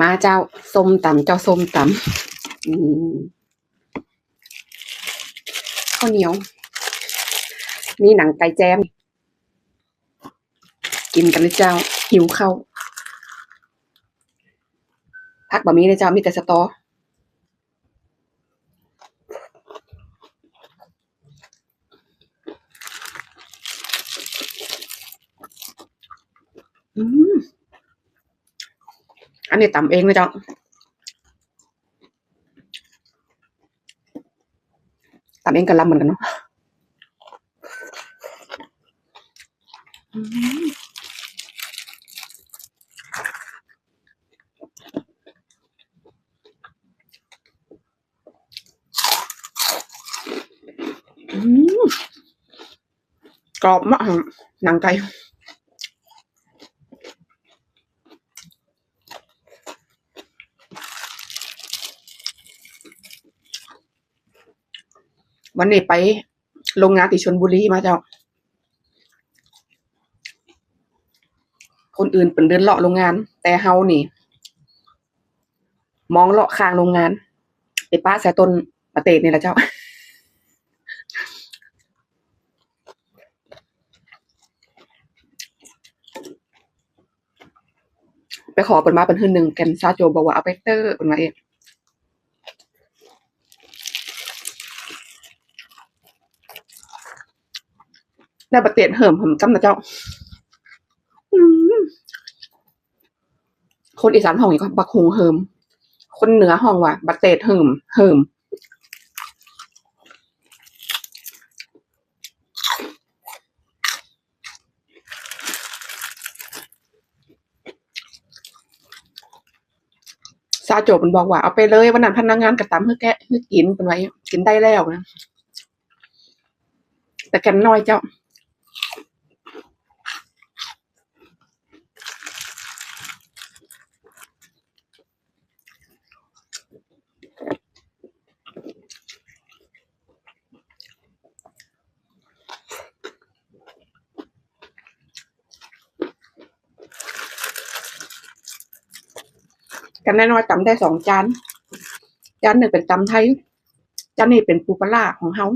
มาเจ้าส้มตำเจ้าส้มตำข้าวเหนียว มีหนังไก่แจม กินกันเลยเจ้า หิวเข้าวพักบะมีเลยเจ้ามีแต่สตออืม อันนี้ตำเองนะเจ้าตำเองกับลำเหมือนกันเนาะอืมอืมกรอบมากหนังไก่ วันนี้ไปโรงงานที่ชนบุรีมาเจ้า คนอื่นเป็นเดินเลาะโรงงาน แต่เฮานี่ มองเลาะข้างโรงงานไอ้ป้าแสต้นประเตศนี่แหละเจ้าไปขอเป็นมาเป็นหืนหนึ่งแกนซาโจบอกว่าเอาไปเตอร์เป็นมาเอง ได้ประเตศเหิมผมจำนะเจ้าคนอีสานห้องอีกบักฮงเหิม คนเหนือห้องว่าบักเตศเหิมเหิมซาโจมันบอกว่าเอาไปเลยวันนั้นพนักงานกระตำเพื่อแกะเพื่อกินเป็นไว้ กินได้แล้วนะ แต่แกนน้อยเจ้า กันแน้อยๆตำได้สองจาน จานหนึ่งเป็นตำไทย จานนี้เป็นปูปลาของเฮา